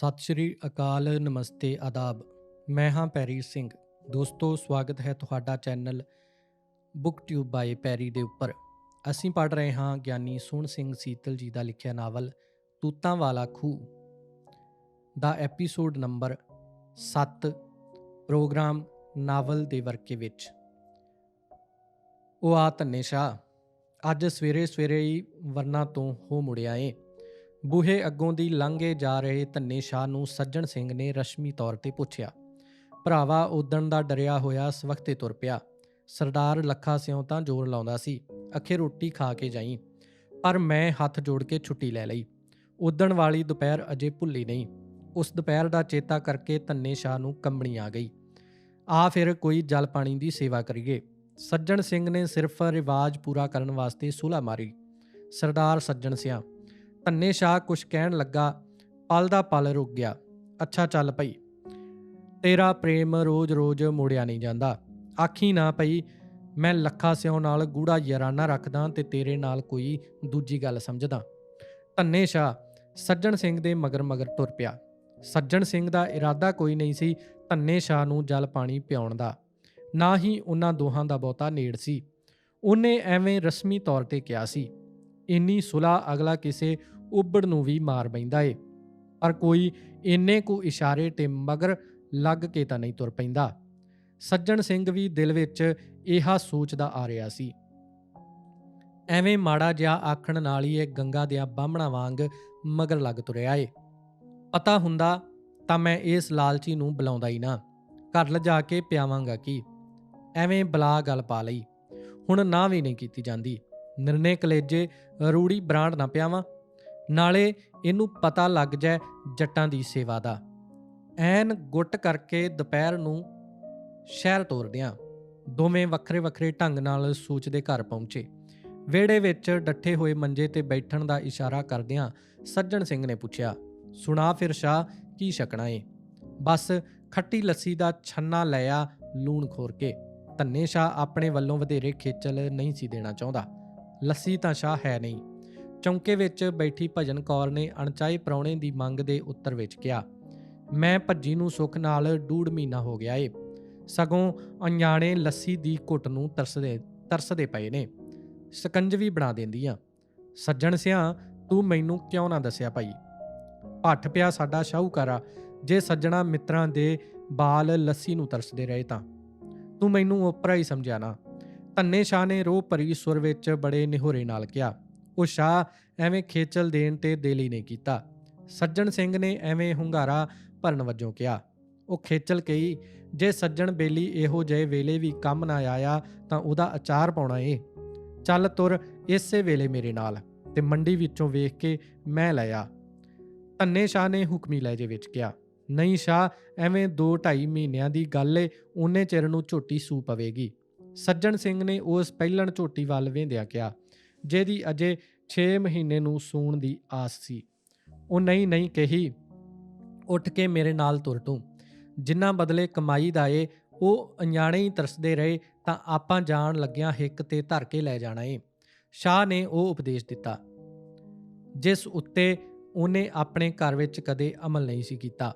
ਸਤਿ ਸ਼੍ਰੀ ਅਕਾਲ, ਨਮਸਤੇ, ਆਦਾਬ। ਮੈਂ ਹਾਂ ਪੈਰੀ ਸਿੰਘ। ਦੋਸਤੋ, ਸਵਾਗਤ ਹੈ ਤੁਹਾਡਾ ਚੈਨਲ ਬੁੱਕ ਟਿਊਬ ਬਾਈ ਪੈਰੀ ਦੇ ਉੱਪਰ। ਅਸੀਂ ਪੜ੍ਹ ਰਹੇ ਹਾਂ ਗਿਆਨੀ ਸੋਹਣ ਸਿੰਘ ਸੀਤਲ ਜੀ ਦਾ ਲਿਖਿਆ ਨਾਵਲ, ਤੂਤਾਂ ਵਾਲਾ ਖੂਹ। ਦਾ ਐਪੀਸੋਡ ਨੰਬਰ 7 ਪ੍ਰੋਗਰਾਮ ਨਾਵਲ ਦੇ ਵਰਕੇ ਵਿੱਚ। ਉਹ ਆ ਧੰਨੇ ਸ਼ਾਹ, ਅੱਜ ਸਵੇਰੇ ਸਵੇਰੇ ਹੀ ਵਰਨਾ ਤੋਂ ਹੋ ਮੁੜਿਆ ਏ। ਬੂਹੇ ਅੱਗੋਂ ਦੀ ਲੰਘੇ ਜਾ ਰਹੇ ਧੰਨੇ ਸ਼ਾਹ ਨੂੰ ਸੱਜਣ ਸਿੰਘ ਨੇ ਰਸ਼ਮੀ ਤੌਰ ਤੇ ਪੁੱਛਿਆ। ਭਰਾਵਾ, ਉਦਣ ਦਾ ਡਰਿਆ ਹੋਇਆ ਸਵਖਤੇ ਤੁਰ ਪਿਆ। ਸਰਦਾਰ ਲੱਖਾ ਸਿਉ ਤਾਂ ਜ਼ੋਰ ਲਾਉਂਦਾ ਸੀ, ਅਖੇ ਰੋਟੀ ਖਾ ਕੇ ਜਾਈ, ਪਰ ਮੈਂ ਹੱਥ ਜੋੜ ਕੇ ਛੁੱਟੀ ਲੈ ਲਈ। ਉਦਣ ਵਾਲੀ ਦੁਪਹਿਰ ਅਜੇ ਭੁੱਲੀ ਨਹੀਂ। ਉਸ ਦੁਪਹਿਰ ਦਾ ਚੇਤਾ ਕਰਕੇ ਧੰਨੇ ਸ਼ਾਹ ਨੂੰ ਕੰਬਣੀ ਆ ਗਈ। ਆ ਫਿਰ ਕੋਈ ਜਲ ਪਾਣੀ ਦੀ ਸੇਵਾ ਕਰੀਏ। ਸੱਜਣ ਸਿੰਘ ਨੇ ਸਿਰਫ ਰਿਵਾਜ ਪੂਰਾ ਕਰਨ ਵਾਸਤੇ ਸੁਲਾ ਮਾਰੀ। ਸਰਦਾਰ ਸੱਜਣ ਸਿਆ ਧੰਨੇ ਸ਼ਾਹ ਕੁਛ ਕਹਿਣ ਲੱਗਾ, ਪਲ ਦਾ ਪਲ ਰੁਕ ਗਿਆ। ਅੱਛਾ ਚੱਲ ਪਈ। ਤੇਰਾ ਪ੍ਰੇਮ ਰੋਜ਼-ਰੋਜ਼ ਮੋੜਿਆ ਨਹੀਂ ਜਾਂਦਾ। ਆਖੀ ਨਾ ਪਈ, ਮੈਂ ਲੱਖਾ ਸਿਓ ਨਾਲ ਗੂੜਾ ਯਾਰਾਨਾ ਰੱਖਦਾ ਤੇ ਤੇਰੇ ਨਾਲ ਕੋਈ ਦੂਜੀ ਗੱਲ ਸਮਝਦਾ। ਧੰਨੇ ਸ਼ਾਹ ਸੱਜਣ ਸਿੰਘ ਦੇ ਮਗਰ ਮਗਰ ਤੁਰ ਪਿਆ। ਸੱਜਣ ਸਿੰਘ ਦਾ ਇਰਾਦਾ ਕੋਈ ਨਹੀਂ ਸੀ ਧੰਨੇ ਸ਼ਾਹ ਨੂੰ ਜਲ ਪਾਣੀ ਪਿਆਉਣ ਦਾ। ਨਾ ਹੀ ਉਹਨਾਂ ਦੋਹਾਂ ਦਾ ਬਹੁਤਾ ਨੇੜ ਸੀ। ਉਹਨੇ ਐਵੇਂ ਰਸਮੀ ਤੌਰ ਤੇ ਕਿਹਾ ਸੀ ਇੰਨੀ ਸੁਲਾ ਅਗਲਾ ਕਿਸੇ ਉੱਬੜ ਨੂੰ ਵੀ ਮਾਰ ਬੈਂਦਾ ਏ। ਪਰ ਕੋਈ ਇੰਨੇ ਕੁ ਇਸ਼ਾਰੇ ਤੇ ਮਗਰ ਲੱਗ ਕੇ ਤਾਂ ਨਹੀਂ ਤੁਰ ਪੈਂਦਾ। ਸੱਜਣ ਸਿੰਘ ਵੀ ਦਿਲ ਵਿੱਚ ਇਹਾ ਸੋਚਦਾ ਆ ਰਿਹਾ ਸੀ। ਐਵੇਂ ਮਾੜਾ ਜਿਹਾ ਆਖਣ ਨਾਲ ਹੀ ਇਹ ਗੰਗਾ ਦਿਆਂ ਬਾਹਮਣਾ ਵਾਂਗ ਮਗਰ ਲੱਗ ਤੁਰਿਆ ਏ। ਪਤਾ ਹੁੰਦਾ ਤਾਂ ਮੈਂ ਇਸ ਲਾਲਚੀ ਨੂੰ ਬੁਲਾਉਂਦਾ ਹੀ ਨਾ। ਘਰ ਲਿਜਾ ਕੇ ਪਿਆਵਾਂਗਾ ਕੀ? ਐਵੇਂ ਬਲਾ ਗੱਲ ਪਾ ਲਈ। ਹੁਣ ਨਾ ਵੀ ਨਹੀਂ ਕੀਤੀ ਜਾਂਦੀ। ਨਿਰਣੇ ਕਲੇਜੇ, ਰੂੜੀ ਬਰਾਂਡ ਨਾ ਪਿਆਵਾਂ। ਨਾਲੇ ਇਹਨੂੰ ਪਤਾ ਲੱਗ ਜਾਏ ਜੱਟਾਂ ਦੀ ਸੇਵਾ ਦਾ। ਐਨ ਗੁੱਟ ਕਰਕੇ ਦੁਪਹਿਰ ਨੂੰ ਸ਼ਹਿਰ ਤੋਰਦਿਆਂ ਦੋਵੇਂ ਵੱਖਰੇ ਵੱਖਰੇ ਢੰਗ ਨਾਲ ਸੋਚਦੇ ਘਰ ਪਹੁੰਚੇ। ਵਿਹੜੇ ਵਿੱਚ ਡੱਠੇ ਹੋਏ ਮੰਜੇ ਤੇ ਬੈਠਣ ਦਾ ਇਸ਼ਾਰਾ ਕਰਦਿਆਂ ਸੱਜਣ ਸਿੰਘ ਨੇ ਪੁੱਛਿਆ, ਸੁਣਾ ਫਿਰ ਸ਼ਾਹ, ਕੀ ਛਕਣਾ ਏ? ਬਸ ਖੱਟੀ ਲੱਸੀ ਦਾ ਛੰਨਾ ਲਿਆ ਲੂਣ ਖੋਰ ਕੇ। ਧੰਨੇ ਸ਼ਾਹ ਆਪਣੇ ਵੱਲੋਂ ਵਧੇਰੇ ਖੇਚਲ ਨਹੀਂ ਸੀ ਦੇਣਾ ਚਾਹੁੰਦਾ। ਲੱਸੀ ਤਾਂ ਸ਼ਾਹ ਹੈ ਨਹੀਂ। ਚੌਂਕੇ ਵਿੱਚ ਬੈਠੀ ਭਜਨ ਕੌਰ ਨੇ ਅਣਚਾਹੇ ਪ੍ਰਾਹੁਣੇ ਦੀ ਮੰਗ ਦੇ ਉੱਤਰ ਵਿੱਚ ਕਿਹਾ, ਮੈਂ ਭੱਜੀ ਨੂੰ ਸੁੱਖ ਨਾਲ ਡੂੜ ਮਹੀਨਾ ਹੋ ਗਿਆ ਏ। ਸਗੋਂ ਅਣਜਾਣੇ ਲੱਸੀ ਦੀ ਘੁੱਟ ਨੂੰ ਤਰਸਦੇ ਤਰਸਦੇ ਪਏ ਨੇ। ਸਕੰਜਵੀ ਬਣਾ ਦਿੰਦੀ ਦਿੰਦੀਆਂ। ਸੱਜਣ ਸਿਆ, ਤੂੰ ਮੈਨੂੰ ਕਿਉਂ ਨਾ ਦੱਸਿਆ ਭਾਈ? ਭੱਠ ਪਿਆ ਸਾਡਾ ਸ਼ਾਹੂਕਾਰਾ ਜੇ ਸੱਜਣਾ ਮਿੱਤਰਾਂ ਦੇ ਬਾਲ ਲੱਸੀ ਨੂੰ ਤਰਸਦੇ ਰਹੇ ਤਾਂ। ਤੂੰ ਮੈਨੂੰ ਓਪਰਾ ਹੀ ਸਮਝਿਆ ਨਾ। ਧੰਨੇ ਸ਼ਾਹ ਨੇ ਰੋਹ ਭਰੀ ਸੁਰ ਵਿੱਚ ਬੜੇ ਨਿਹੋਰੇ ਨਾਲ ਕਿਹਾ, ਉਹ ਸ਼ਾਹ ਐਵੇਂ ਖੇਚਲ ਦੇਣ ਤੇ ਦੇਲੀ ਨਹੀਂ ਕੀਤਾ। ਸੱਜਣ ਸਿੰਘ ਨੇ ਐਵੇਂ ਹੁੰਗਾਰਾ ਭਰਨ ਵਜੋਂ ਕਿਹਾ। ਉਹ ਖੇਚਲ ਕਹੀ, ਜੇ ਸੱਜਣ ਬੇਲੀ ਇਹੋ ਜਿਹੇ ਵੇਲੇ ਵੀ ਕੰਮ ਨਾ ਆਇਆ ਤਾਂ ਉਹਦਾ ਅਚਾਰ ਪਾਉਣਾ ਏ। ਚੱਲ ਤੁਰ ਇਸੇ ਵੇਲੇ ਮੇਰੇ ਨਾਲ ਤੇ ਮੰਡੀ ਵਿੱਚੋਂ ਵੇਖ ਕੇ ਮੈਂ ਲਿਆ ਧੰਨੇ ਸ਼ਾਹ ਨੇ ਹੁਕਮੀ ਲਹਿਜੇ ਵਿੱਚ ਕਿਹਾ, ਨਹੀਂ ਸ਼ਾਹ, ਐਵੇਂ 2.5 ਮਹੀਨਿਆਂ ਦੀ ਗੱਲ ਏ, ਉਹਨੇ ਚਿਰ ਨੂੰ ਝੋਟੀ ਸੂ ਪਵੇਗੀ। ਸੱਜਣ ਸਿੰਘ ਨੇ ਉਸ ਪਹਿਲਣ ਝੋਟੀ ਵੱਲ ਵੇਂਦਿਆ ਕਿਹਾ, ਜਿਹਦੀ ਅਜੇ 6 ਮਹੀਨੇ ਨੂੰ ਸੂਣ ਦੀ ਆਸ ਸੀ। ਉਹ ਨਹੀਂ ਨਹੀਂ ਕਹੀ, ਉੱਠ ਕੇ ਮੇਰੇ ਨਾਲ ਤੁਰ ਤੂੰ। ਜਿੰਨਾ ਬਦਲੇ ਕਮਾਈ ਦਾ ਏ, ਉਹ ਅਣਜਾਣੇ ਹੀ ਤਰਸਦੇ ਰਹੇ, ਤਾਂ ਆਪਾਂ ਜਾਣ ਲੱਗਿਆਂ ਹਿੱਕ ਤੇ ਧਰ ਕੇ ਲੈ ਜਾਣਾ ਏ। ਸ਼ਾਹ ਨੇ ਉਹ ਉਪਦੇਸ਼ ਦਿੱਤਾ। ਜਿਸ ਉੱਤੇ ਉਹਨੇ ਆਪਣੇ ਘਰ ਵਿੱਚ ਕਦੇ ਅਮਲ ਨਹੀਂ ਸੀ ਕੀਤਾ।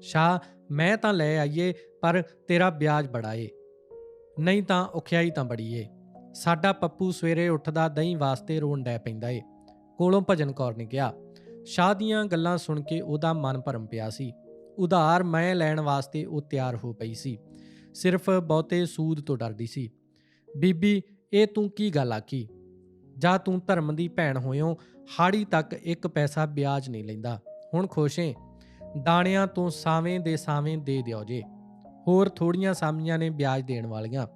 ਸ਼ਾਹ, ਮੈਂ ਤਾਂ ਲੈ ਆਈਏ, ਪਰ ਤੇਰਾ ਵਿਆਜ ਬੜਾ ਏ। ਨਹੀਂ ਤਾਂ ਔਖਿਆਈ ਤਾਂ ਬੜੀ ਏ। ਸਾਡਾ ਪੱਪੂ ਸਵੇਰੇ ਉੱਠਦਾ ਦਹੀਂ ਵਾਸਤੇ ਰੋਣ ਡੈ ਪੈਂਦਾ ਏ। ਕੋਲੋਂ ਭਜਨ ਕੌਰ ਨੇ ਕਿਹਾ, ਸ਼ਾਹ ਦੀਆਂ ਗੱਲਾਂ ਸੁਣ ਕੇ ਉਹਦਾ ਮਨ ਭਰਮ ਪਿਆ ਸੀ। ਉਧਾਰ ਮੈਂ ਲੈਣ ਵਾਸਤੇ ਉਹ ਤਿਆਰ ਹੋ ਪਈ ਸੀ। ਸਿਰਫ ਬਹੁਤੇ ਸੂਦ ਤੋਂ ਡਰਦੀ ਸੀ। ਬੀਬੀ, ਇਹ ਤੂੰ ਕੀ ਗੱਲ ਆਕੀ ਜਾਂ ਤੂੰ ਧਰਮ ਦੀ ਭੈਣ ਹੋਇਓ, ਹਾੜੀ ਤੱਕ ਇੱਕ ਪੈਸਾ ਵਿਆਜ ਨਹੀਂ ਲੈਂਦਾ। ਹੁਣ ਖੁਸ਼ ਏ। ਦਾਣਿਆਂ ਤੋਂ ਸਾਵੇਂ ਦੇ ਸਾਵੇਂ ਦੇ ਦਿਓ ਜੇ। ਹੋਰ ਥੋੜੀਆਂ ਸਾਮੀਆਂ ਨੇ ਵਿਆਜ ਦੇਣ ਵਾਲੀਆਂ।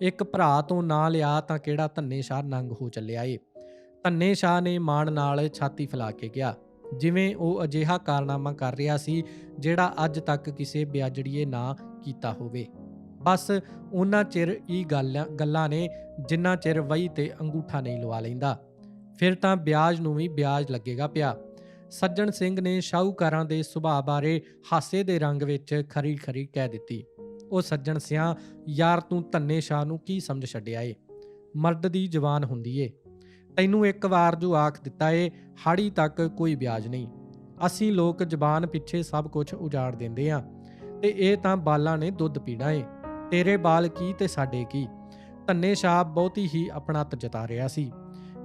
ਇੱਕ ਭਰਾ ਤੋਂ ਨਾ ਲਿਆ ਤਾਂ ਕਿਹੜਾ ਧੰਨੇ ਸ਼ਾਹ ਨੰਗ ਹੋ ਚੱਲਿਆ ਏ। ਧੰਨੇ ਸ਼ਾਹ ਨੇ ਮਾਣ ਨਾਲ ਛਾਤੀ ਫੈਲਾ ਕੇ ਕਿਹਾ, ਜਿਵੇਂ ਉਹ ਅਜਿਹਾ ਕਾਰਨਾਮਾ ਕਰ ਰਿਹਾ ਸੀ, ਜਿਹੜਾ ਅੱਜ ਤੱਕ ਕਿਸੇ ਵਿਆਜੜੀਏ ਨਾ ਕੀਤਾ ਹੋਵੇ। ਬਸ ਉਹਨਾਂ ਚਿਰ ਇਹ ਗੱਲਾਂ ਗੱਲਾਂ ਨੇ ਜਿੰਨਾ ਚਿਰ ਵਹੀ ਤੇ ਅੰਗੂਠਾ ਨਹੀਂ ਲਵਾ ਲੈਂਦਾ। ਫਿਰ ਤਾਂ ਵਿਆਜ ਨੂੰ ਵੀ ਵਿਆਜ ਲੱਗੇਗਾ ਪਿਆ। ਸੱਜਣ ਸਿੰਘ ਨੇ ਸ਼ਾਹੂਕਾਰਾਂ ਦੇ ਸੁਭਾਅ ਬਾਰੇ ਹਾਸੇ ਦੇ ਰੰਗ ਵਿੱਚ ਖਰੀ ਖਰੀ ਕਹਿ ਦਿੱਤੀ। ਉਹ ਸੱਜਣ ਸਿਆ, ਯਾਰ ਤੂੰ ਧੰਨੇ ਸ਼ਾਹ ਨੂੰ ਕੀ ਸਮਝ ਛੱਡਿਆ ਏ? ਮਰਦ ਦੀ ਜਵਾਨ ਹੁੰਦੀ ਏ। ਤੈਨੂੰ ਇੱਕ ਵਾਰ ਜੋ ਆਖ ਦਿੱਤਾ ਏ, ਹਾੜੀ ਤੱਕ ਕੋਈ ਵਿਆਜ ਨਹੀਂ। ਅਸੀਂ ਲੋਕ ਜ਼ਬਾਨ ਪਿੱਛੇ ਸਭ ਕੁਝ ਉਜਾੜ ਦਿੰਦੇ ਆ, ਤੇ ਇਹ ਤਾਂ ਬਾਲਾਂ ਨੇ ਦੁੱਧ ਪੀਣਾ ਏ। ਤੇਰੇ ਬਾਲ ਕੀ ਤੇ ਸਾਡੇ ਕੀ? ਧੰਨੇ ਸ਼ਾਹ ਬਹੁਤੀ ਹੀ ਆਪਣਾ ਜਤਾ ਰਿਹਾ ਸੀ।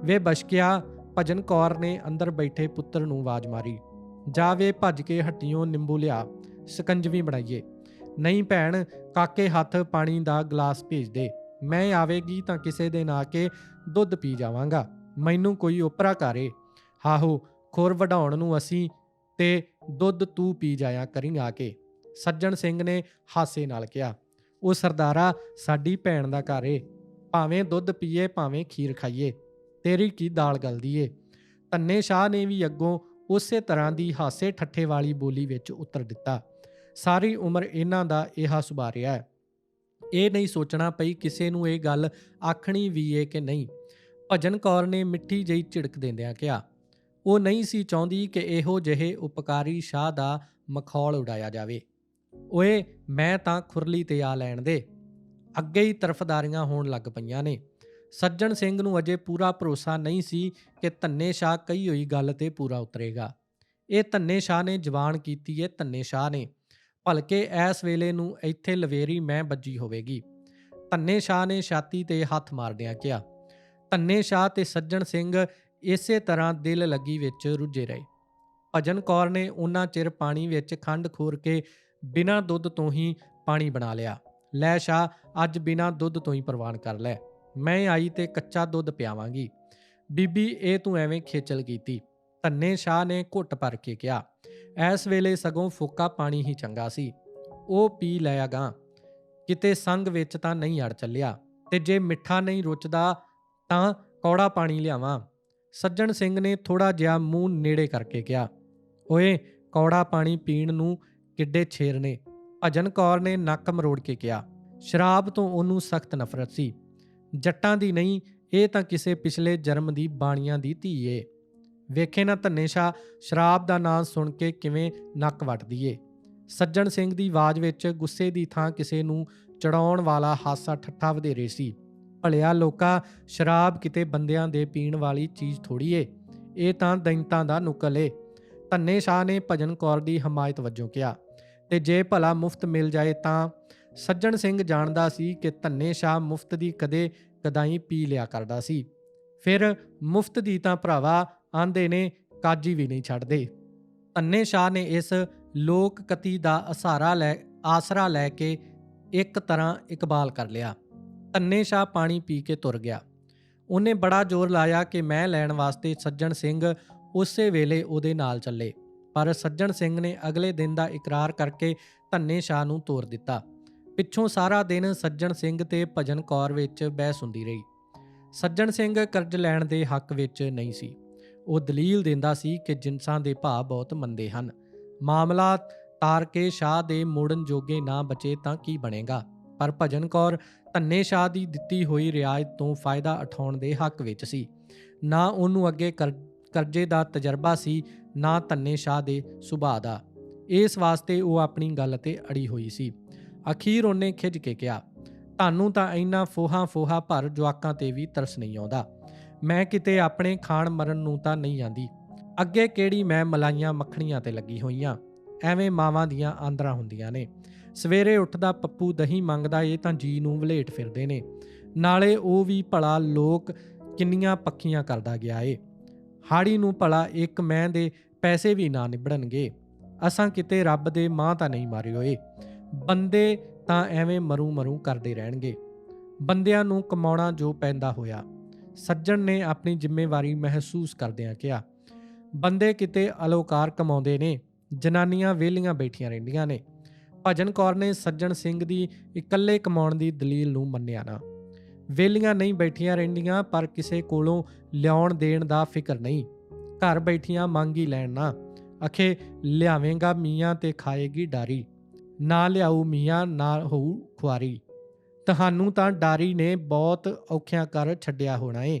ਵੇ ਬਸ਼ਕਿਆ, ਭਜਨ ਕੌਰ ਨੇ ਅੰਦਰ ਬੈਠੇ ਪੁੱਤਰ ਨੂੰ ਆਵਾਜ਼ ਮਾਰੀ ਜਾਵੇ ਭੱਜ ਕੇ ਹੱਟੀਆਂ ਨਿੰਬੂ ਲਿਆ, ਸਕੰਜਵੀ ਬਣਾਈਏ। ਨਹੀਂ ਭੈਣ ਕਾਕੇ ਹੱਥ ਪਾਣੀ ਦਾ ਗਲਾਸ ਭੇਜ ਦੇ। ਮੈਂ ਆਵੇਗੀ ਤਾਂ ਕਿਸੇ ਦੇ ਨਾ ਕੇ ਦੁੱਧ ਪੀ ਜਾਵਾਂਗਾ। ਮੈਨੂੰ ਕੋਈ ਉਪਰਾ ਕਰੇ। ਹਾਹੋ ਖੁਰ ਵਢਾਉਣ ਨੂੰ ਅਸੀਂ ਤੇ ਦੁੱਧ ਤੂੰ ਪੀ ਜਾਇਆ ਕਰੀਂ ਆ ਕੇ। ਸੱਜਣ ਸਿੰਘ ਨੇ ਹਾਸੇ ਨਾਲ ਕਿਹਾ, ਉਹ ਸਰਦਾਰਾ, ਸਾਡੀ ਭੈਣ ਦਾ ਘਰ। ਏ ਭਾਵੇਂ ਦੁੱਧ ਪੀਏ, ਭਾਵੇਂ ਖੀਰ ਖਾਈਏ। ਤੇਰੀ ਕੀ ਦਾਲ ਗਲਦੀ ਏ? ਧੰਨੇ ਸ਼ਾਹ ਨੇ ਵੀ ਅੱਗੋਂ ਉਸੇ ਤਰ੍ਹਾਂ ਦੀ ਹਾਸੇ ਠੱਠੇ ਵਾਲੀ ਬੋਲੀ ਵਿੱਚ ਉੱਤਰ ਦਿੱਤਾ। ਸਾਰੀ ਉਮਰ ਇਹਨਾਂ ਦਾ ਇਹਾ ਸੁਭਾਅ ਰਿਹਾ ਹੈ। ਇਹ ਨਹੀਂ ਸੋਚਣਾ ਪਈ ਕਿਸੇ ਨੂੰ ਇਹ ਗੱਲ ਆਖਣੀ ਵੀ ਏ ਕਿ ਨਹੀਂ। ਭਜਨ ਕੌਰ ਨੇ ਮਿੱਠੀ ਜਿਹੀ ਝਿੜਕ ਦਿੰਦਿਆਂ ਕਿਹਾ, ਉਹ ਨਹੀਂ ਸੀ ਚਾਹੁੰਦੀ ਕਿ ਇਹੋ ਜਿਹੇ ਉਪਕਾਰੀ ਸ਼ਾਹ ਦਾ ਮਖੌਲ ਉਡਾਇਆ ਜਾਵੇ। ਓਏ, ਮੈਂ ਤਾਂ ਖੁਰਲੀ ਤੇ ਆ ਲੈਣ ਦੇ। ਅੱਗੇ ਹੀ ਤਰਫਦਾਰੀਆਂ ਹੋਣ ਲੱਗ ਪਈਆਂ ਨੇ। ਸੱਜਣ ਸਿੰਘ ਨੂੰ ਅਜੇ ਪੂਰਾ ਭਰੋਸਾ ਨਹੀਂ ਸੀ ਕਿ ਧੰਨੇ ਸ਼ਾਹ ਕਹੀ ਹੋਈ ਗੱਲ ਤੇ ਪੂਰਾ ਉਤਰੇਗਾ। ਇਹ ਧੰਨੇ ਸ਼ਾਹ ਨੇ ਜਵਾਨ ਕੀਤੀ ਏ, ਧੰਨੇ ਸ਼ਾਹ ਨੇ। ਭਲਕੇ ਐਸ ਵੇਲੇ ਨੂੰ ਇੱਥੇ ਲਵੇਰੀ ਮੈਂ ਵੱਜੀ ਹੋਵੇਗੀ। ਧੰਨੇ ਸ਼ਾਹ ਨੇ ਛਾਤੀ ਤੇ ਹੱਥ ਮਾਰਦਿਆਂ ਕਿਹਾ। ਧੰਨੇ ਸ਼ਾਹ ਤੇ ਸੱਜਣ ਸਿੰਘ ਇਸੇ ਤਰ੍ਹਾਂ ਦਿਲ ਲੱਗੀ ਵਿੱਚ ਰੁੱਝੇ ਰਹੇ। ਭਜਨ ਕੌਰ ਨੇ ਉਹਨਾਂ ਚਿਰ ਪਾਣੀ ਵਿੱਚ ਖੰਡ ਖੋਰ ਕੇ ਬਿਨਾਂ ਦੁੱਧ ਤੋਂ ਹੀ ਪਾਣੀ ਬਣਾ ਲਿਆ। ਲੈ ਸ਼ਾਹ, ਅੱਜ ਬਿਨਾਂ ਦੁੱਧ ਤੋਂ ਹੀ ਪ੍ਰਵਾਨ ਕਰ ਲੈ। ਮੈਂ ਆਈ ਤੇ ਕੱਚਾ ਦੁੱਧ ਪਿਆਵਾਂਗੀ। ਬੀਬੀ, ਇਹ ਤੂੰ ਐਵੇਂ ਖੇਚਲ ਕੀਤੀ। ਧੰਨੇ ਸ਼ਾਹ ਨੇ ਘੁੱਟ ਭਰ ਕੇ ਕਿਹਾ। ਐਸ ਵੇਲੇ ਸਗੋਂ ਫੋਕਾ ਪਾਣੀ ਹੀ ਚੰਗਾ ਸੀ। ਉਹ ਪੀ ਲਿਆ ਗਾ। ਕਿਤੇ ਸੰਗ ਵਿੱਚ ਤਾਂ ਨਹੀਂ ਅੜ ਚੱਲਿਆ ਤੇ ਜੇ ਮਿੱਠਾ ਨਹੀਂ ਰੁੱਚਦਾ ਤਾਂ ਕੌੜਾ ਪਾਣੀ ਲਿਆਵਾਂ। ਸੱਜਣ ਸਿੰਘ ਨੇ ਥੋੜਾ ਜਿਹਾ ਮੂੰਹ ਨੇੜੇ ਕਰਕੇ ਕਿਹਾ, ਓਏ, ਕੌੜਾ ਪਾਣੀ ਪੀਣ ਨੂੰ ਕਿੱਡੇ ਛੇਰ ਨੇ। ਭਜਨ ਕੌਰ ਨੇ ਨੱਕ ਮਰੋੜ ਕੇ ਕਿਹਾ, ਸ਼ਰਾਬ ਤੋਂ ਉਹਨੂੰ ਸਖਤ ਨਫ਼ਰਤ ਸੀ। ਜੱਟਾਂ ਦੀ ਨਹੀਂ, ਇਹ ਤਾਂ ਕਿਸੇ ਪਿਛਲੇ ਜਨਮ ਦੀ ਬਾਣੀਆਂ ਦੀ ਧੀ ਏ। ਵੇਖੇ ਨਾ ਧੰਨੇ ਸ਼ਾਹ, ਸ਼ਰਾਬ ਦਾ ਨਾਂ ਸੁਣ ਕੇ ਕਿਵੇਂ ਨੱਕ ਵੱਟਦੀ ਏ ਸੱਜਣ ਸਿੰਘ ਦੀ ਆਵਾਜ਼ ਵਿੱਚ ਗੁੱਸੇ ਦੀ ਥਾਂ ਕਿਸੇ ਨੂੰ ਚੜਾਉਣ ਵਾਲਾ ਹਾਸਾ ਠੱਠਾ ਵਧੇਰੇ ਸੀ। ਭਲਿਆ ਲੋਕਾ, ਸ਼ਰਾਬ ਕਿਤੇ ਬੰਦਿਆਂ ਦੇ ਪੀਣ ਵਾਲੀ ਚੀਜ਼ ਥੋੜੀ ਏ। ਇਹ ਤਾਂ ਦੈਂਤਾਂ ਦਾ ਨੁਕਲ ਏ। ਧੰਨੇ ਸ਼ਾਹ ਨੇ ਭਜਨ ਕੌਰ ਦੀ ਹਮਾਇਤ ਵਜੋਂ ਕਿਹਾ। ਤੇ ਜੇ ਭਲਾ ਮੁਫਤ ਮਿਲ ਜਾਏ ਤਾਂ? ਸੱਜਣ ਸਿੰਘ ਜਾਣਦਾ ਸੀ ਕਿ ਧੰਨੇ ਸ਼ਾਹ ਮੁਫਤ ਦੀ ਕਦੇ ਕਦਾਈ ਪੀ ਲਿਆ ਕਰਦਾ ਸੀ। ਫਿਰ ਮੁਫਤ ਦੀ ਤਾਂ ਭਰਾਵਾ ਆਂਦੇ ਨੇ, ਕਾਜੀ ਵੀ ਨਹੀਂ ਛੱਡਦੇ। ਧੰਨੇ ਸ਼ਾਹ ਨੇ ਇਸ ਲੋਕ ਕਤੀ ਦਾ ਅਸਹਾਰਾ ਲੈ, ਆਸਰਾ ਲੈ ਕੇ ਇੱਕ ਤਰ੍ਹਾਂ ਇਕਬਾਲ ਕਰ ਲਿਆ। ਧੰਨੇ ਸ਼ਾਹ ਪਾਣੀ ਪੀ ਕੇ ਤੁਰ ਗਿਆ। ਉਹਨੇ ਬੜਾ ਜ਼ੋਰ ਲਾਇਆ ਕਿ ਮੈਂ ਲੈਣ ਵਾਸਤੇ ਸੱਜਣ ਸਿੰਘ ਉਸੇ ਵੇਲੇ ਉਹਦੇ ਨਾਲ ਚੱਲੇ। ਪਰ ਸੱਜਣ ਸਿੰਘ ਨੇ ਅਗਲੇ ਦਿਨ ਦਾ ਇਕਰਾਰ ਕਰਕੇ ਧੰਨੇ ਸ਼ਾਹ ਨੂੰ ਤੋਰ ਦਿੱਤਾ। ਪਿੱਛੋਂ ਸਾਰਾ ਦਿਨ ਸੱਜਣ ਸਿੰਘ ਤੇ ਭਜਨ ਕੌਰ ਵਿੱਚ ਬਹਿਸ ਹੁੰਦੀ ਰਹੀ। ਸੱਜਣ ਸਿੰਘ ਕਰਜ਼ ਲੈਣ ਦੇ ਹੱਕ ਵਿੱਚ ਨਹੀਂ ਸੀ। ਉਹ ਦਲੀਲ ਦਿੰਦਾ ਸੀ ਕਿ ਜਿੰਸਾਂ ਦੇ ਭਾਅ ਬਹੁਤ ਮੰਦੇ ਹਨ। ਮਾਮਲਾ ਤਾਰ ਕੇ ਸ਼ਾਹ ਦੇ ਮੋੜਨ ਜੋਗੇ ਨਾ ਬਚੇ ਤਾਂ ਕੀ ਬਣੇਗਾ? ਪਰ ਭਜਨ ਕੌਰ ਧੰਨੇ ਸ਼ਾਹ ਦੀ ਦਿੱਤੀ ਹੋਈ ਰਿਆਇਤ ਤੋਂ ਫਾਇਦਾ ਉਠਾਉਣ ਦੇ ਹੱਕ ਵਿੱਚ ਸੀ। ਨਾ ਉਹਨੂੰ ਅੱਗੇ ਕਰ- ਕਰਜ਼ੇ ਦਾ ਤਜਰਬਾ ਸੀ, ਨਾ ਧੰਨੇ ਸ਼ਾਹ ਦੇ ਸੁਭਾਅ ਦਾ। ਇਸ ਵਾਸਤੇ ਉਹ ਆਪਣੀ ਗੱਲ ਤੇ ਅੜੀ ਹੋਈ ਸੀ। ਅਖੀਰ ਉਹਨੇ ਖਿੱਚ ਕੇ ਕਿਹਾ, ਤੁਹਾਨੂੰ ਤਾਂ ਇੰਨਾ ਫੋਹਾ ਫੋਹਾ ਭਰ ਜਵਾਕਾਂ ਤੇ ਵੀ ਤਰਸ ਨਹੀਂ ਆਉਂਦਾ। ਮੈਂ ਕਿਤੇ ਆਪਣੇ ਖਾਣ ਮਰਨ ਨੂੰ ਤਾਂ ਨਹੀਂ ਜਾਂਦੀ। ਅੱਗੇ ਕਿਹੜੀ ਮੈਂ ਮਲਾਈਆਂ ਮੱਖਣੀਆਂ ਤੇ ਲੱਗੀ ਹੋਈਆਂ। ਐਵੇਂ ਮਾਵਾਂ ਦੀਆਂ ਆਂਦਰਾਂ ਹੁੰਦੀਆਂ ਨੇ। ਸਵੇਰੇ ਉੱਠਦਾ ਪੱਪੂ ਦਹੀਂ ਮੰਗਦਾ ਏ ਤਾਂ ਜੀ ਨੂੰ ਵਲੇਟ ਫਿਰਦੇ ਨੇ। ਨਾਲੇ ਉਹ ਵੀ ਭਲਾ ਲੋਕ ਕਿੰਨੀਆਂ ਪੱਕੀਆਂ ਕਰਦਾ ਗਿਆ ਏ। ਹਾੜੀ ਨੂੰ ਭਲਾ ਇੱਕ ਮੈਂ ਦੇ ਪੈਸੇ ਵੀ ਨਾ ਨਿਬੜਨਗੇ। ਅਸਾਂ ਕਿਤੇ ਰੱਬ ਦੇ ਮਾਂ ਤਾਂ ਨਹੀਂ ਮਾਰੇ ਹੋਏ। ਬੰਦੇ ਤਾਂ ਐਵੇਂ ਮਰੂ ਮਰੂ ਕਰਦੇ ਰਹਿਣਗੇ। ਬੰਦਿਆਂ ਨੂੰ ਕਮਾਉਣਾ ਜੋ ਪੈਂਦਾ ਹੋਇਆ। ਸੱਜਣ ਨੇ ਆਪਣੀ ਜ਼ਿੰਮੇਵਾਰੀ ਮਹਿਸੂਸ ਕਰਦਿਆਂ ਕਿਹਾ, ਬੰਦੇ ਕਿਤੇ ਅਲੋਕਾਰ ਕਮਾਉਂਦੇ ਨੇ, ਜਨਾਨੀਆਂ ਵਿਹਲੀਆਂ ਬੈਠੀਆਂ ਰਹਿੰਦੀਆਂ ਨੇ। ਭਜਨ ਕੌਰ ਨੇ ਸੱਜਣ ਸਿੰਘ ਦੀ ਇਕੱਲੇ ਕਮਾਉਣ ਦੀ ਦਲੀਲ ਨੂੰ ਮੰਨਿਆ ਨਾ। ਵਿਹਲੀਆਂ ਨਹੀਂ ਬੈਠੀਆਂ ਰਹਿੰਦੀਆਂ, ਪਰ ਕਿਸੇ ਕੋਲੋਂ ਲਿਆਉਣ ਦੇਣ ਦਾ ਫਿਕਰ ਨਹੀਂ। ਘਰ ਬੈਠੀਆਂ ਮੰਗ ਹੀ ਲੈਣ ਨਾ। ਅਖੇ, ਲਿਆਵੇਂਗਾ ਮੀਆਂ ਤੇ ਖਾਏਗੀ ਡਾਰੀ। ਨਾ ਲਿਆਊ ਮੀਆਂ, ਨਾ ਹੋਊ ਖੁਆਰੀ। ਤੁਹਾਨੂੰ ਤਾਂ ਡਾਰੀ ਨੇ ਬਹੁਤ ਔਖਿਆਂ ਕਰ ਛੱਡਿਆ ਹੋਣਾ ਏ।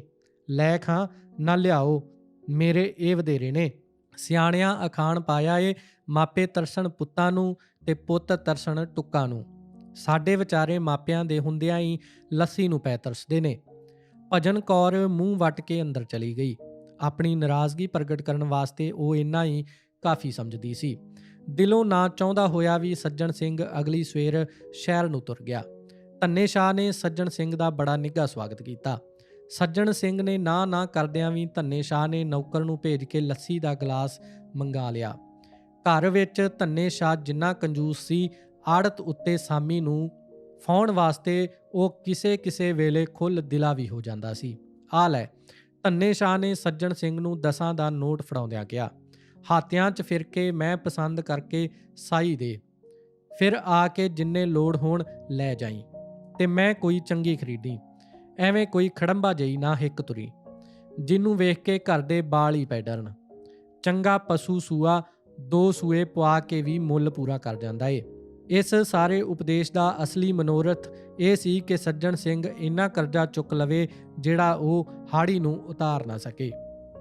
ਲੈ ਖਾਂ, ਨਾ ਲਿਆਓ। ਮੇਰੇ ਇਹ ਵਧੇਰੇ ਨੇ। ਸਿਆਣਿਆਂ ਅਖਾਣ ਪਾਇਆ ਏ ਮਾਪੇ ਤਰਸਣ ਪੁੱਤਾਂ ਨੂੰ ਤੇ ਪੁੱਤ ਤਰਸਣ ਟੁੱਕਾਂ ਨੂੰ। ਸਾਡੇ ਵਿਚਾਰੇ ਮਾਪਿਆਂ ਦੇ ਹੁੰਦਿਆਂ ਹੀ ਲੱਸੀ ਨੂੰ ਪੈ ਤਰਸਦੇ ਨੇ। ਭਜਨ ਕੌਰ ਮੂੰਹ ਵੱਟ ਕੇ ਅੰਦਰ ਚਲੀ ਗਈ। ਆਪਣੀ ਨਾਰਾਜ਼ਗੀ ਪ੍ਰਗਟ ਕਰਨ ਵਾਸਤੇ ਉਹ ਇੰਨਾ ਹੀ ਕਾਫੀ ਸਮਝਦੀ ਸੀ। ਦਿਲੋਂ ਨਾ ਚਾਹੁੰਦਾ ਹੋਇਆ ਵੀ ਸੱਜਣ ਸਿੰਘ ਅਗਲੀ ਸਵੇਰ ਸ਼ਹਿਰ ਨੂੰ ਤੁਰ ਗਿਆ। ਧੰਨੇ ਸ਼ਾਹ ਨੇ ਸੱਜਣ ਸਿੰਘ ਦਾ ਬੜਾ ਨਿੱਘਾ ਸਵਾਗਤ ਕੀਤਾ। ਸੱਜਣ ਸਿੰਘ ਨੇ ਨਾ ਨਾ ਕਰਦਿਆਂ ਵੀ ਧੰਨੇ ਸ਼ਾਹ ਨੇ ਨੌਕਰ ਨੂੰ ਭੇਜ ਕੇ ਲੱਸੀ ਦਾ ਗਲਾਸ ਮੰਗਾ ਲਿਆ। ਘਰ ਵਿੱਚ ਧੰਨੇ ਸ਼ਾਹ ਜਿੰਨਾ ਕੰਜੂਸ ਸੀ, ਆੜਤ ਉੱਤੇ ਸਾਮੀ ਨੂੰ ਫਾਉਣ ਵਾਸਤੇ ਉਹ ਕਿਸੇ ਕਿਸੇ ਵੇਲੇ ਖੁੱਲ ਦਿਲਾ ਵੀ ਹੋ ਜਾਂਦਾ ਸੀ। ਆ ਲੈ, ਧੰਨੇ ਸ਼ਾਹ ਨੇ ਸੱਜਣ ਸਿੰਘ ਨੂੰ ਦਸਾਂ ਦਾ ਨੋਟ ਫੜਾਉਂਦਿਆਂ ਕਿਹਾ ਹਾਤਿਆਂ 'ਚ ਫਿਰ ਕੇ ਮੈਂ ਪਸੰਦ ਕਰਕੇ ਸਾਈ ਦੇ। ਫਿਰ ਆ ਕੇ ਜਿੰਨੇ ਲੋੜ ਹੋਣ ਲੈ ਜਾਈ। ਤੇ ਮੈਂ ਕੋਈ ਚੰਗੀ ਖਰੀਦੀ। ਐਵੇਂ ਕੋਈ ਖੜੰਬਾ ਜਈ ਨਾ ਹਿੱਕ ਤੁਰੀ, ਜਿਹਨੂੰ ਵੇਖ ਕੇ ਘਰ ਦੇ ਬਾਲ ਹੀ ਪੈ ਡਰਨ। ਚੰਗਾ ਪਸ਼ੂ ਸੂਆ, ਦੋ ਸੂਏ ਪਵਾ ਕੇ ਵੀ ਮੁੱਲ ਪੂਰਾ ਕਰ ਜਾਂਦਾ ਏ। ਇਸ ਸਾਰੇ ਉਪਦੇਸ਼ ਦਾ ਅਸਲੀ ਮਨੋਰਥ ਇਹ ਸੀ ਕਿ ਸੱਜਣ ਸਿੰਘ ਇੰਨਾ ਕਰਜ਼ਾ ਚੁੱਕ ਲਵੇ, ਜਿਹੜਾ ਉਹ ਹਾੜੀ ਨੂੰ ਉਤਾਰ ਨਾ ਸਕੇ।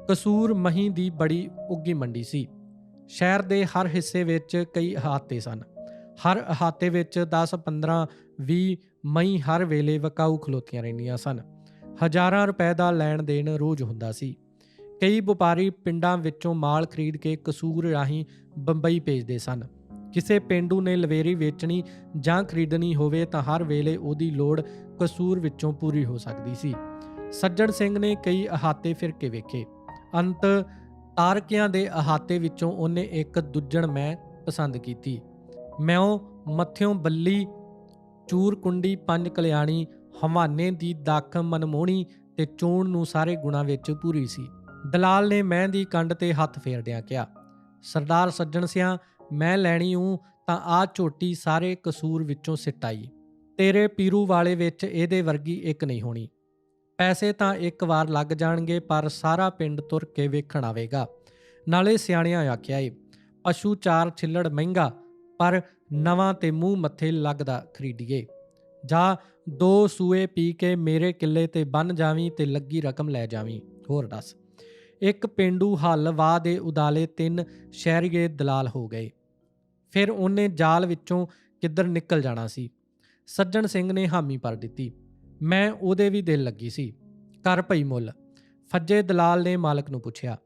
ਕਸੂਰ ਮਹੀਂ ਦੀ ਬੜੀ ਉੱਗੀ ਮੰਡੀ ਸੀ। ਸ਼ਹਿਰ ਦੇ ਹਰ ਹਿੱਸੇ ਵਿੱਚ ਕਈ ਅਹਾਤੇ ਸਨ। ਹਰ ਅਹਾਤੇ ਵਿੱਚ 10 15 20 ਮਈ ਹਰ ਵੇਲੇ ਵਕਾਊ ਖਲੋਤੀਆਂ ਰਹਿੰਦੀਆਂ ਸਨ। ਹਜ਼ਾਰਾਂ ਰੁਪਏ ਦਾ ਲੈਣ ਦੇਣ ਰੋਜ਼ ਹੁੰਦਾ ਸੀ। ਕਈ ਵਪਾਰੀ ਪਿੰਡਾਂ ਵਿੱਚੋਂ ਮਾਲ ਖਰੀਦ ਕੇ ਕਸੂਰ ਰਾਹੀਂ ਬੰਬਈ ਭੇਜਦੇ ਸਨ। ਕਿਸੇ ਪਿੰਡੂ ਨੇ ਲਵੇਰੀ ਵੇਚਣੀ ਜਾਂ ਖਰੀਦਣੀ ਹੋਵੇ ਤਾਂ ਹਰ ਵੇਲੇ ਉਹਦੀ ਲੋੜ ਕਸੂਰ ਵਿੱਚੋਂ ਪੂਰੀ ਹੋ ਸਕਦੀ ਸੀ। ਸੱਜਣ ਸਿੰਘ ਨੇ ਕਈ ਅਹਾਤੇ ਫਿਰ ਕੇ ਵੇਖੇ। ਅੰਤ ਤਾਰਕਿਆਂ ਦੇ ਅਹਾਤੇ ਵਿੱਚੋਂ ਉਹਨੇ ਇੱਕ ਦੁੱਜਣ ਮੈਂ ਪਸੰਦ ਕੀਤੀ। ਮੈਂ ਉਹ ਮੱਥਿਓਂ ਬੱਲੀ ਚੂਰ ਕੁੰਡੀ ਪੰਜ ਕਲਿਆਣੀ ਹਵਾਨੇ ਦੀ ਦਾਖ ਮਨਮੋਣੀ ਤੇ ਚੋਣ ਨੂੰ ਸਾਰੇ ਗੁਣਾ ਵਿੱਚ ਪੂਰੀ ਸੀ। ਦਲਾਲ ਨੇ ਮੈਂ ਦੀ ਕੰਡ ਤੇ ਹੱਥ ਫੇਰਦਿਆਂ ਕਿਹਾ, ਸਰਦਾਰ ਸੱਜਣ ਸਿਆ, ਮੈਂ ਲੈਣੀ ਹੂੰ ਤਾਂ ਆ ਝੋਟੀ ਸਾਰੇ ਕਸੂਰ ਵਿੱਚੋਂ ਸਿਟਾਈ। ਤੇਰੇ ਪੀਰੂ ਵਾਲੇ ਵਿੱਚ ਇਹਦੇ ਵਰਗੀ ਇੱਕ ਨਹੀਂ ਹੋਣੀ। ਪੈਸੇ ਤਾਂ ਇੱਕ ਵਾਰ ਲੱਗ ਜਾਣਗੇ, ਪਰ ਸਾਰਾ ਪਿੰਡ ਤੁਰ ਕੇ ਵੇਖਣ ਆਵੇਗਾ। ਨਾਲੇ ਸਿਆਣਿਆਂ ਆਖਿਆ ਏ, ਪਸ਼ੂ ਚਾਰ ਛਿੱਲੜ ਮਹਿੰਗਾ, ਪਰ ਨਵਾਂ ਤੇ ਮੂੰਹ ਮੱਥੇ ਲੱਗਦਾ ਖਰੀਦੀਏ। ਜਾਂ ਦੋ ਸੂਏ ਪੀ ਕੇ ਮੇਰੇ ਕਿੱਲੇ ਤੇ ਬੰਨ ਜਾਵੀਂ ਤੇ ਲੱਗੀ ਰਕਮ ਲੈ ਜਾਵੀਂ। ਹੋਰ ਦੱਸ। ਇੱਕ ਪਿੰਡੂ ਹੱਲ ਵਾਹ ਦੇ ਉਦਾਲੇ ਤਿੰਨ ਸ਼ਹਿਰੀਏ ਦਲਾਲ ਹੋ ਗਏ। ਫਿਰ ਉਹਨੇ ਜਾਲ ਵਿੱਚੋਂ ਕਿੱਧਰ ਨਿਕਲ ਜਾਣਾ ਸੀ? ਸੱਜਣ ਸਿੰਘ ਨੇ ਹਾਮੀ ਭਰ ਦਿੱਤੀ। ਮੈਂ ਉਹਦੇ ਵੀ ਦਿਲ ਲੱਗੀ ਸੀ। ਕਰ ਭਈ ਮੁੱਲ। ਫੱਜੇ ਦਲਾਲ ਨੇ ਮਾਲਕ ਨੂੰ ਪੁੱਛਿਆ।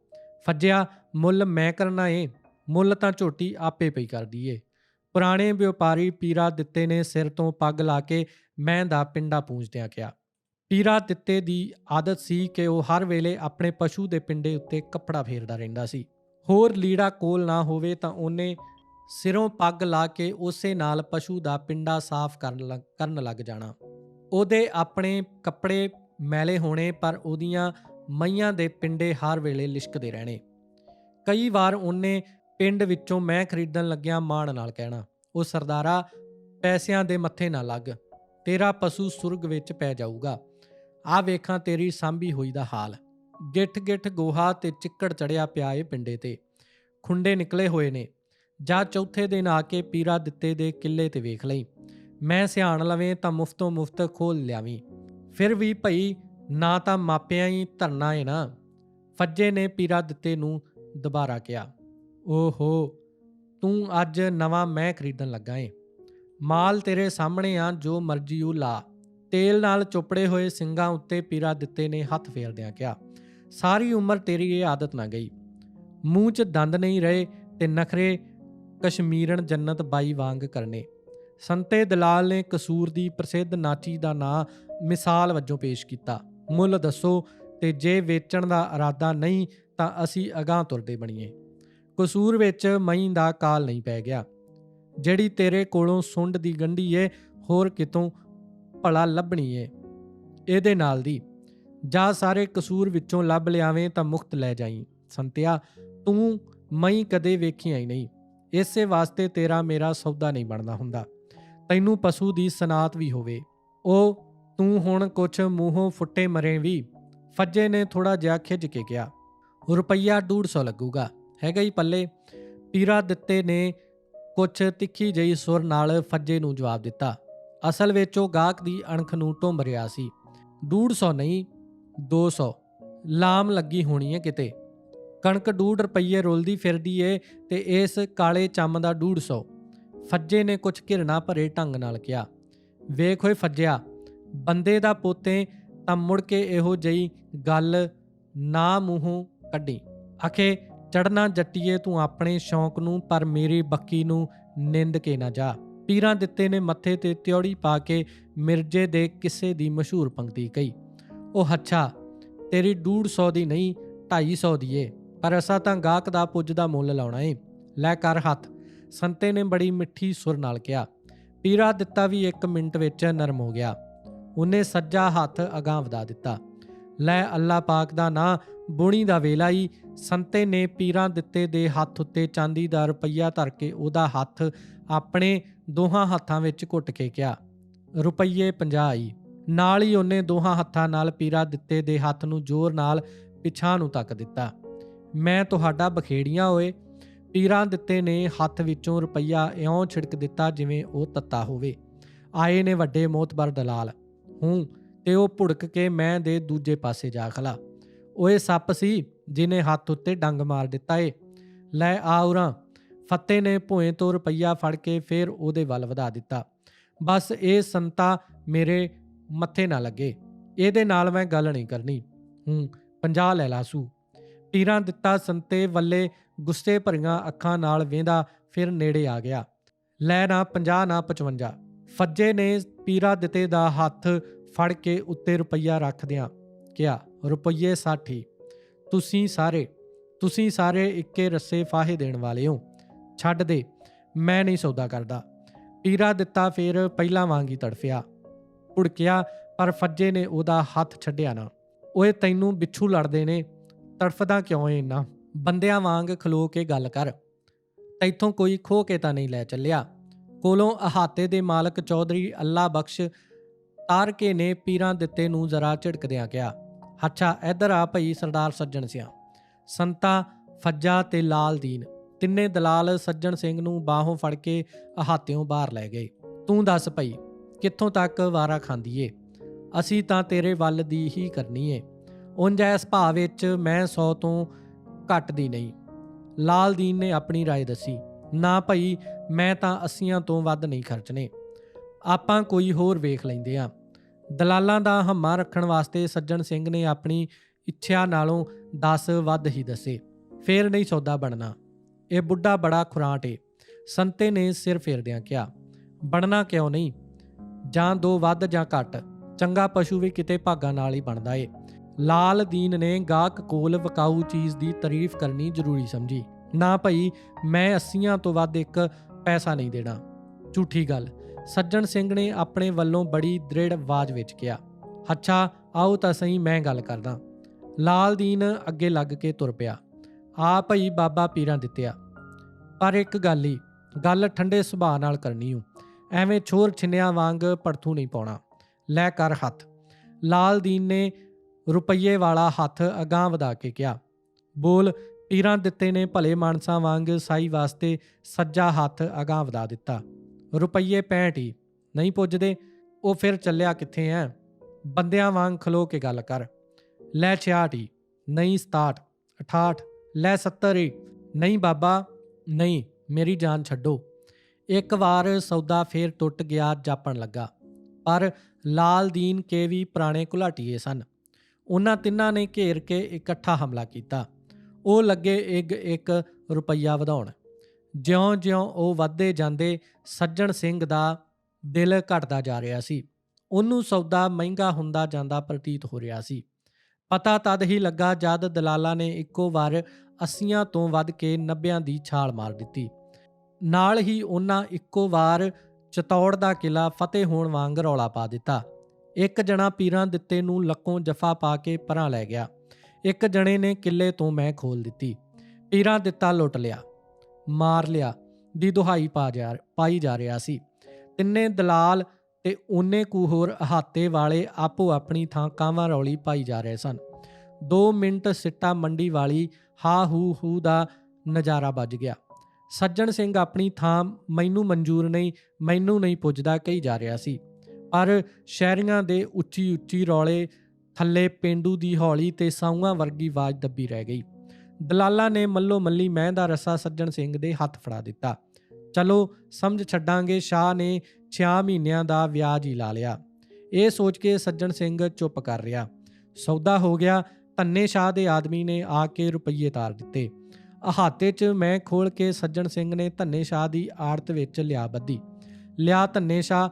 ਫੱਜਿਆ, ਮੁੱਲ ਮੈਂ ਕਰਨਾ ਏ। ਮੁੱਲ ਤਾਂ ਝੋਟੀ ਆਪੇ ਪਈ ਕਰਦੀ ਏ ਪੁਰਾਣੇ ਵਪਾਰੀ ਪੀਰਾ ਦਿੱਤੇ ਨੇ ਸਿਰ ਤੋਂ ਪੱਗ ਲਾ ਕੇ ਮੈਂ ਦਾ ਪਿੰਡਾ ਪੂੰਝਦਿਆਂ ਕਿਹਾ। ਪੀਰਾ ਦਿੱਤੇ ਦੀ ਆਦਤ ਸੀ ਕਿ ਉਹ ਹਰ ਵੇਲੇ ਆਪਣੇ ਪਸ਼ੂ ਦੇ ਪਿੰਡੇ ਉੱਤੇ ਕੱਪੜਾ ਫੇਰਦਾ ਰਹਿੰਦਾ ਸੀ। ਹੋਰ ਲੀੜਾ ਕੋਲ ਨਾ ਹੋਵੇ ਤਾਂ ਉਹਨੇ ਸਿਰੋਂ ਪੱਗ ਲਾ ਕੇ ਉਸੇ ਨਾਲ ਪਸ਼ੂ ਦਾ ਪਿੰਡਾ ਸਾਫ਼ ਕਰਨ ਲੱਗ- ਕਰਨ ਲੱਗ ਜਾਣਾ। ਉਹਦੇ ਆਪਣੇ ਕੱਪੜੇ ਮੈਲੇ ਹੋਣੇ ਪਰ ਉਹਦੀਆਂ ਮਈਆਂ ਦੇ ਪਿੰਡੇ ਹਰ ਵੇਲੇ ਲਿਸ਼ਕਦੇ ਰਹਿਣੇ। ਕਈ ਵਾਰ ਉਹਨੇ ਪਿੰਡ ਵਿੱਚੋਂ ਮੈਂ ਖਰੀਦਣ ਲੱਗਿਆ ਮਾਣ ਨਾਲ ਕਹਿਣਾ, ਉਹ ਸਰਦਾਰਾ, ਪੈਸਿਆਂ ਦੇ ਮੱਥੇ ਨਾ ਲੱਗ, ਤੇਰਾ ਪਸ਼ੂ ਸੁਰਗ ਵਿੱਚ ਪੈ ਜਾਊਗਾ। ਆ ਵੇਖਾਂ ਤੇਰੀ ਸਾਂਭੀ ਹੋਈ ਦਾ ਹਾਲ। ਗਿੱਠ ਗਿੱਠ ਗੋਹਾ ਤੇ ਚਿੱਕੜ ਚੜਿਆ ਪਿਆ ਏ ਪਿੰਡੇ ਤੇ। ਖੁੰਡੇ ਨਿਕਲੇ ਹੋਏ ਨੇ। ਜਾਂ ਚੌਥੇ ਦਿਨ ਆ ਕੇ ਪੀਰਾ ਦਿੱਤੇ ਦੇ ਕਿੱਲੇ ਤੇ ਵੇਖ ਲਈ। ਮੈਂ ਸਿਆਣ ਲਵੇਂ ਤਾਂ ਮੁਫਤੋਂ ਮੁਫਤ ਖੋਲ ਲਿਆਵੀਂ। ਫਿਰ ਵੀ ਭਈ, ਨਾ ਤਾਂ ਮਾਪਿਆਂ ਹੀ ਧਰਨਾ ਏ ਨਾ। ਫੱਜੇ ਨੇ ਪੀਰਾ ਦਿੱਤੇ ਨੂੰ ਦੁਬਾਰਾ ਕਿਹਾ। ਓਹੋ, ਤੂੰ ਅੱਜ ਨਵਾਂ ਮੈਂ ਖਰੀਦਣ ਲੱਗਾ ਏ। ਮਾਲ ਤੇਰੇ ਸਾਹਮਣੇ ਆ, ਜੋ ਮਰਜ਼ੀ ਉਹ ਲਾ। ਤੇਲ ਨਾਲ ਚੁੱਪੜੇ ਹੋਏ ਸਿੰਘਾਂ ਉੱਤੇ ਪੀਰਾ ਦਿੱਤੇ ਨੇ ਹੱਥ ਫੇਰਦਿਆਂ ਕਿਹਾ, ਸਾਰੀ ਉਮਰ ਤੇਰੀ ਇਹ ਆਦਤ ਨਾ ਗਈ। ਮੂੰਹ 'ਚ ਦੰਦ ਨਹੀਂ ਰਹੇ ਤੇ ਨਖਰੇ ਕਸ਼ਮੀਰਨ ਜੰਨਤ ਬਾਈ ਵਾਂਗ ਕਰਨੇ। ਸੰਤੇ ਦਲਾਲ ਨੇ ਕਸੂਰ ਦੀ ਪ੍ਰਸਿੱਧ ਨਾਚੀ ਦਾ ਨਾਂ ਮਿਸਾਲ ਵਜੋਂ ਪੇਸ਼ ਕੀਤਾ। ਮੁੱਲ ਦੱਸੋ ਤੇ ਜੇ ਵੇਚਣ ਦਾ ਇਰਾਦਾ ਨਹੀਂ ਤਾਂ ਅਸੀਂ ਅਗਾਹ ਤੁਰਦੇ ਬਣੀਏ। ਕਸੂਰ ਵਿੱਚ ਮਈ ਦਾ ਕਾਲ ਨਹੀਂ ਪੈ ਗਿਆ। ਜਿਹੜੀ ਤੇਰੇ ਕੋਲੋਂ ਸੁੰਡ ਦੀ ਗੰਢੀ ਏ, ਹੋਰ ਕਿਤੋਂ ਭਲਾ ਲੱਭਣੀ ਏ। ਇਹਦੇ ਨਾਲ ਦੀ, ਜਾ ਸਾਰੇ ਕਸੂਰ ਵਿੱਚੋਂ ਲੱਭ ਲਿਆਵੇਂ ਤਾਂ ਮੁਕਤ ਲੈ ਜਾਈ। ਸੰਤਿਆ, ਤੂੰ ਮਈ ਕਦੇ ਵੇਖਿਆ ਹੀ ਨਹੀਂ। ਇਸੇ ਵਾਸਤੇ ਤੇਰਾ ਮੇਰਾ ਸੌਦਾ ਨਹੀਂ ਬਣਦਾ ਹੁੰਦਾ। ਤੈਨੂੰ ਪਸ਼ੂ ਦੀ ਸਨਾਤ ਵੀ ਹੋਵੇ। ਉਹ ਤੂੰ ਹੁਣ ਕੁਛ ਮੂੰਹੋਂ ਫੁੱਟੇ ਮਰੇ ਵੀ, ਫੱਜੇ ਨੇ ਥੋੜਾ ਜਿਹਾ ਖਿੱਚ ਕੇ ਕਿਹਾ, ਰੁਪਈਆ 150 ਲੱਗੂਗਾ। ਹੈਗਾ ਹੀ ਪੱਲੇ। ਪੀਰਾ ਦਿੱਤੇ ਨੇ, ਕੁਛ ਤਿੱਖੀ ਜਿਹੀ ਸੁਰ ਨਾਲ ਫੱਜੇ ਨੂੰ ਜਵਾਬ ਦਿੱਤਾ। ਅਸਲ ਵਿੱਚ ਉਹ ਗਾਹਕ ਦੀ ਅਣਖ ਨੂੰ ਢੁੰਬ ਰਿਹਾ ਸੀ। 150 ਨਹੀਂ 200 ਲਾਮ ਲੱਗੀ ਹੋਣੀ ਹੈ ਕਿਤੇ। ਕਣਕ 2 ਰੁਪਈਏ ਰੁਲਦੀ ਫਿਰਦੀ ਏ ਤੇ ਇਸ ਕਾਲੇ ਚੰਮ ਦਾ 150 ਫੱਜੇ ਨੇ ਕੁਝ ਘਿਰਣਾ ਭਰੇ ਢੰਗ ਨਾਲ ਕਿਹਾ। ਵੇਖ ਹੋਏ ਫੱਜਿਆ, ਬੰਦੇ ਦਾ ਪੋਤੇ ਤਾਂ ਮੁੜ ਕੇ ਇਹੋ ਜਿਹੀ ਗੱਲ ਨਾ ਮੂੰਹੋਂ ਕੱਢੀ। ਆਖੇ ਚੜਨਾ ਜੱਟੀਏ, ਤੂੰ ਆਪਣੇ ਸ਼ੌਂਕ ਨੂੰ, ਪਰ ਮੇਰੀ ਬੱਕੀ ਨੂੰ ਨਿੰਦ ਕੇ ਨਾ ਜਾ। ਪੀਰਾਂ ਦਿੱਤੇ ਨੇ ਮੱਥੇ ਤੇ ਤਿਉੜੀ ਪਾ ਕੇ ਮਿਰਜੇ ਦੇ ਕਿਸੇ ਦੀ ਮਸ਼ਹੂਰ ਪੰਕਤੀ ਕਹੀ। ਉਹ ਹੱਛਾ ਤੇਰੀ 150 ਦੀ ਨਹੀਂ 250 ਦੀ ਏ, ਪਰ ਅਸਾਂ ਤਾਂ ਗਾਹਕ ਦਾ ਪੁੱਜ ਦਾ ਮੁੱਲ ਲਾਉਣਾ ਏ। ਲੈ ਕਰ ਹੱਥ, ਸੰਤੇ ਨੇ ਬੜੀ ਮਿੱਠੀ ਸੁਰ ਨਾਲ ਕਿਹਾ। ਪੀਰਾ ਦਿੱਤਾ ਵੀ 1 ਮਿੰਟ ਵਿੱਚ ਨਰਮ ਹੋ ਗਿਆ। ਉਹਨੇ ਸੱਜਾ ਹੱਥ ਅਗਾਂਹ ਵਧਾ ਦਿੱਤਾ। ਲੈ ਅੱਲਾ ਪਾਕ ਦਾ ਨਾਂ ਬੁਣੀ ਦਾ ਵੇਲਾ ਹੀ ਸੰਤੇ ਨੇ ਪੀਰਾਂ ਦਿੱਤੇ ਦੇ ਹੱਥ ਉੱਤੇ ਚਾਂਦੀ ਦਾ ਰੁਪਈਆ ਧਰ ਕੇ ਉਹਦਾ ਹੱਥ ਆਪਣੇ ਦੋਹਾਂ ਹੱਥਾਂ ਵਿੱਚ ਘੁੱਟ ਕੇ ਕਿਹਾ, ਰੁਪਈਏ 50 ਆਈ ਨਾਲ ਹੀ ਉਹਨੇ ਦੋਹਾਂ ਹੱਥਾਂ ਨਾਲ ਪੀਰਾ ਦਿੱਤੇ ਦੇ ਹੱਥ ਨੂੰ ਜ਼ੋਰ ਨਾਲ ਪਿਛਾਂ ਨੂੰ ਤੱਕ ਦਿੱਤਾ। ਮੈਂ ਤੁਹਾਡਾ ਬਖੇੜੀਆਂ ਹੋਏ ਪੀਰਾਂ ਦਿੱਤੇ ਨੇ ਹੱਥ ਵਿੱਚੋਂ ਰੁਪਈਆ ਇਉਂ ਛਿੜਕ ਦਿੱਤਾ ਜਿਵੇਂ ਉਹ ਤੱਤਾ ਹੋਵੇ। ਆਏ ਨੇ ਵੱਡੇ ਮੋਤਬਰ ਦਲਾਲ, ਹੂੰ, ਤੇ ਉਹ ਭੁੜਕ ਕੇ ਮੈਂ ਦੇ ਦੂਜੇ ਪਾਸੇ ਜਾ ਖਲਾ। ਓਏ ਸੱਪ ਸੀ ਜਿਨੇ ਹੱਥ ਉੱਤੇ ਡੰਗ ਮਾਰ ਦਿੱਤਾ ਏ। ਲੈ ਆ ਉਰਾਂ। ਫੱਤੇ ਨੇ ਭੋਏ ਤੋਂ ਰੁਪਈਆ ਫੜ ਕੇ ਫੇਰ ਉਹਦੇ ਵੱਲ ਵਧਾ ਦਿੱਤਾ। ਬਸ ਇਹ ਸੰਤਾ ਮੇਰੇ ਮੱਥੇ ਨਾ ਲੱਗੇ। ਇਹਦੇ ਨਾਲ ਮੈਂ ਗੱਲ ਨਹੀਂ ਕਰਨੀ। ਹੂੰ 50 ਲੈ ਲਾਸੂ ਪੀਰਾਂ ਦਿੱਤਾ ਸੰਤੇ ਵੱਲੇ ਗੁੱਸੇ ਭਰੀਆਂ ਅੱਖਾਂ ਨਾਲ ਵੇਂਦਾ ਫਿਰ ਨੇੜੇ ਆ ਗਿਆ। ਲੈ ਨਾ 50 ਨਾ 55 ਫੱਜੇ ਨੇ ਪੀਰਾ ਦਿੱਤੇ ਦਾ ਹੱਥ ਫੜ ਕੇ ਉੱਤੇ ਰੁਪਈਆ ਰੱਖਦਿਆਂ ਕਿਹਾ ਰੁਪਈਏ 60 ਤੁਸੀਂ ਸਾਰੇ ਤੁਸੀਂ ਸਾਰੇ ਇੱਕੇ ਰੱਸੇ ਫਾਹੇ ਦੇਣ ਵਾਲੇ ਹੋ। ਛੱਡ ਦੇ, ਮੈਂ ਨਹੀਂ ਸੌਦਾ ਕਰਦਾ। ਪੀਰਾ ਦਿੱਤਾ ਫੇਰ ਪਹਿਲਾਂ ਵਾਂਗੀ ਤੜਫਿਆ। ਉੜਕਿਆ ਪਰ ਫੱਜੇ ਨੇ ਉਹਦਾ ਹੱਥ ਛੱਡਿਆ ਨਾ। ਓਏ ਤੈਨੂੰ ਬਿੱਛੂ ਲੜਦੇ ਨੇ, ਤੜਫਦਾ ਕਿਉਂ ਏ ਇੰਨਾ? ਬੰਦਿਆਂ ਵਾਂਗ ਖਲੋ ਕੇ ਗੱਲ ਕਰ। ਤੈਥੋਂ ਕੋਈ ਖੋ ਕੇ ਤਾਂ ਨਹੀਂ ਲੈ ਚੱਲਿਆ। ਕੋਲੋਂ ਅਹਾਤੇ ਦੇ ਮਾਲਕ ਚੌਧਰੀ ਅੱਲਾ ਬਖਸ਼ ਤਾਰ ਕੇ ਨੇ ਪੀਰਾਂ ਦਿੱਤੇ ਨੂੰ ਜ਼ਰਾ ਝਿੜਕਦਿਆਂ ਕਿਹਾ ਅੱਛਾ ਇੱਧਰ ਆ ਭਈ ਸਰਦਾਰ ਸੱਜਣ ਸਿਆ ਸੰਤਾ ਫੱਜਾ ਤੇ ਲਾਲ ਦੀਨ ਤਿੰਨੇ ਦਲਾਲ ਸੱਜਣ ਸਿੰਘ ਨੂੰ ਬਾਹੋਂ ਫੜ ਕੇ ਅਹਾਤਿਓਂ ਬਾਹਰ ਲੈ ਗਏ ਤੂੰ ਦੱਸ ਭਈ ਕਿੱਥੋਂ ਤੱਕ ਵਾਰਾ ਖਾਂਦੀ ਏ ਅਸੀਂ ਤਾਂ ਤੇਰੇ ਵੱਲ ਦੀ ਹੀ ਕਰਨੀ ਏ ਉਂਝ ਇਸ ਭਾਅ ਵਿੱਚ ਮੈਂ 100 ਤੋਂ ਘੱਟ ਦੀ ਨਹੀਂ ਲਾਲ ਦੀਨ ਨੇ ਆਪਣੀ رائے ਦੱਸੀ ਨਾ ਭਈ ਮੈਂ ਤਾਂ 80 ਤੋਂ ਵੱਧ ਨਹੀਂ ਖਰਚਣੇ ਆਪਾਂ ਕੋਈ ਹੋਰ ਵੇਖ ਲੈਂਦੇ ਆ ਦਲਾਲਾਂ ਦਾ ਹੰਮਾ ਰੱਖਣ ਵਾਸਤੇ ਸੱਜਣ ਸਿੰਘ ਨੇ ਆਪਣੀ ਇੱਛਾ ਨਾਲੋਂ 10 ਵੱਧ ਹੀ ਦੱਸੇ। ਫੇਰ ਨਹੀਂ ਸੌਦਾ ਬਣਨਾ। ਇਹ ਬੁੱਢਾ ਬੜਾ ਖੁਰਾਟ ਏ। ਸੰਤੇ ਨੇ ਸਿਰ ਫੇਰਦਿਆਂ ਕਿਹਾ, ਬਣਨਾ ਕਿਉਂ ਨਹੀਂ? ਜਾਂ ਦੋ ਵੱਧ ਜਾਂ ਘੱਟ। ਚੰਗਾ ਪਸ਼ੂ ਵੀ ਕਿਤੇ ਭਾਗਾਂ ਨਾਲ ਹੀ ਬਣਦਾ ਏ। ਲਾਲ ਦੀਨ ਨੇ ਗਾਹਕ ਕੋਲ ਵਕਾਊ ਚੀਜ਼ ਦੀ ਤਾਰੀਫ ਕਰਨੀ ਜ਼ਰੂਰੀ ਸਮਝੀ। ਨਾ ਭਈ ਮੈਂ 80 ਤੋਂ ਵੱਧ ਇੱਕ ਪੈਸਾ ਨਹੀਂ ਦੇਣਾ। ਝੂਠੀ ਗੱਲ। ਸੱਜਣ ਸਿੰਘ ਨੇ ਆਪਣੇ ਵੱਲੋਂ ਬੜੀ ਦ੍ਰਿੜ ਆਵਾਜ਼ ਵਿੱਚ ਕਿਹਾ, ਅੱਛਾ, ਆਓ ਤਾਂ ਸਹੀ ਮੈਂ ਗੱਲ ਕਰਦਾ। ਲਾਲ ਦੀਨ ਅੱਗੇ ਲੱਗ ਕੇ ਤੁਰ ਪਿਆ। ਆ ਭਈ ਬਾਬਾ ਪੀਰਾਂ ਦਿੱਤਿਆ। ਪਰ ਇੱਕ ਗੱਲ ਹੀ ਗੱਲ ਠੰਡੇ ਸੁਭਾਅ ਨਾਲ ਕਰਨੀ ਹੂੰ ਐਵੇਂ ਛੋਰ ਛਿੰਨਿਆਂ ਵਾਂਗ ਪੜਥੂ ਨਹੀਂ ਪਾਉਣਾ। ਲੈ ਕਰ ਹੱਥ। ਲਾਲ ਦੀਨ ਨੇ ਰੁਪਈਏ ਵਾਲਾ ਹੱਥ ਅਗਾਹ ਵਧਾ ਕੇ ਕਿਹਾ, ਬੋਲ, ਪੀਰਾਂ ਦਿੱਤੇ ਨੇ ਭਲੇ ਮਾਨਸਾਂ ਵਾਂਗ ਸਾਈ ਵਾਸਤੇ ਸੱਜਾ ਹੱਥ ਅਗਾਹ ਵਧਾ ਦਿੱਤਾ। ਰੁਪਈਏ 65 ਹੀ। ਨਹੀਂ ਪੁੱਜਦੇ, ਉਹ ਫਿਰ ਚੱਲਿਆ ਕਿੱਥੇ ਐ? ਬੰਦਿਆਂ ਵਾਂਗ ਖਲੋ ਕੇ ਗੱਲ ਕਰ। ਲੈ 66 ਹੀ। ਨਹੀਂ 67 68 ਲੈ 70 ਹੀ। ਨਹੀਂ ਬਾਬਾ। ਨਹੀਂ, ਮੇਰੀ ਜਾਨ ਛੱਡੋ। ਇੱਕ ਵਾਰ ਸੌਦਾ ਫੇਰ ਟੁੱਟ ਗਿਆ, ਜਾਪਣ ਲੱਗਾ। ਪਰ ਲਾਲ ਦੀਨ ਕੇ ਵੀ ਪੁਰਾਣੇ ਘੁਲਾਟੀਏ ਸਨ। ਉਹਨਾਂ ਤਿੰਨਾਂ ਨੇ ਘੇਰ ਕੇ ਇਕੱਠਾ ਹਮਲਾ ਕੀਤਾ। ਉਹ ਲੱਗੇ ਇੱਕ ਇੱਕ ਰੁਪਈਆ ਵਧਾਉਣ। ਜਿਉਂ-ਜਿਉਂ ਉਹ ਵੱਧਦੇ ਜਾਂਦੇ ਸੱਜਣ ਸਿੰਘ ਦਾ ਦਿਲ ਘਟਦਾ ਜਾ ਰਿਹਾ ਸੀ। ਉਹਨੂੰ ਸੌਦਾ ਮਹਿੰਗਾ ਹੁੰਦਾ ਜਾਂਦਾ ਪ੍ਰਤੀਤ ਹੋ ਰਿਹਾ ਸੀ। ਪਤਾ ਤਦ ਹੀ ਲੱਗਾ ਜਦ ਦਲਾਲਾਂ ਨੇ ਇੱਕੋ ਵਾਰ 80 ਤੋਂ ਵੱਧ ਕੇ 90 ਦੀ ਛਾਲ ਮਾਰ ਦਿੱਤੀ। ਨਾਲ ਹੀ ਉਹਨਾਂ ਇੱਕੋ ਵਾਰ ਚਤੌੜ ਦਾ ਕਿਲਾ ਫਤਿਹ ਹੋਣ ਵਾਂਗ ਰੌਲਾ ਪਾ ਦਿੱਤਾ। ਇੱਕ ਜਣਾ ਪੀਰਾਂ ਦਿੱਤੇ ਨੂੰ ਲੱਕੋਂ ਜਫਾ ਪਾ ਕੇ ਪਰਾਂ ਲੈ ਗਿਆ। ਇੱਕ ਜਣੇ ਨੇ ਕਿੱਲੇ ਤੋਂ ਮੈਂ ਖੋਲ ਦਿੱਤੀ। ਪੀਰਾਂ ਦਿੱਤਾ ਲੁੱਟ ਲਿਆ। ਮਾਰ ਲਿਆ, ਦੀ ਦੁਹਾਈ ਪਾ ਜਾ, ਪਾਈ ਜਾ ਰਿਹਾ ਸੀ। ਤਿੰਨੇ ਦਲਾਲ ਤੇ ਉਹਨੇ ਕੁ ਹੋਰ ਅਹਾਤੇ ਵਾਲੇ ਆਪੋ ਆਪਣੀ ਥਾਂ ਕਾਵਾਂ ਰੌਲੀ ਪਾਈ ਜਾ ਰਹੇ ਸਨ। 2 ਮਿੰਟ ਸਿੱਟਾ ਮੰਡੀ ਵਾਲੀ ਹਾ ਹੂ ਹੂ ਦਾ ਨਜ਼ਾਰਾ ਵੱਜ ਗਿਆ। ਸੱਜਣ ਸਿੰਘ ਆਪਣੀ ਥਾਂ ਮੈਨੂੰ ਮਨਜ਼ੂਰ ਨਹੀਂ, ਮੈਨੂੰ ਨਹੀਂ ਪੁੱਜਦਾ ਕਹੀ ਜਾ ਰਿਹਾ ਸੀ। ਪਰ ਸ਼ਹਿਰੀਆਂ ਦੇ ਉੱਚੀ ਉੱਚੀ ਰੌਲੇ ਥੱਲੇ ਪਿੰਡੂ ਦੀ ਹੌਲੀ ਤੇ ਸਾਊਆਂ ਵਰਗੀ ਆਵਾਜ਼ ਦੱਬੀ ਰਹਿ ਗਈ। ਦਲਾਲਾਂ ਨੇ ਮੱਲੋ ਮੱਲੀ ਮੈਂ ਦਾ ਰਸਾ ਸੱਜਣ ਸਿੰਘ ਦੇ ਹੱਥ ਫੜਾ ਦਿੱਤਾ। ਚਲੋ, ਸਮਝ ਛੱਡਾਂਗੇ, ਸ਼ਾਹ ਨੇ 6 ਮਹੀਨਿਆਂ ਦਾ ਵਿਆਜ ਹੀ ਲਾ ਲਿਆ। ਇਹ ਸੋਚ ਕੇ ਸੱਜਣ ਸਿੰਘ ਚੁੱਪ ਕਰ ਰਿਹਾ। ਸੌਦਾ ਹੋ ਗਿਆ, ਧੰਨੇ ਸ਼ਾਹ ਦੇ ਆਦਮੀ ਨੇ ਆ ਕੇ ਰੁਪਈਏ ਤਾਰ ਦਿੱਤੇ। ਅਹਾਤੇ 'ਚ ਮੈਂ ਖੋਲ ਕੇ ਸੱਜਣ ਸਿੰਘ ਨੇ ਧੰਨੇ ਸ਼ਾਹ ਦੀ ਆੜਤ ਵਿੱਚ ਲਿਆ ਬੱਧੀ। ਲਿਆ ਧੰਨੇ ਸ਼ਾਹ,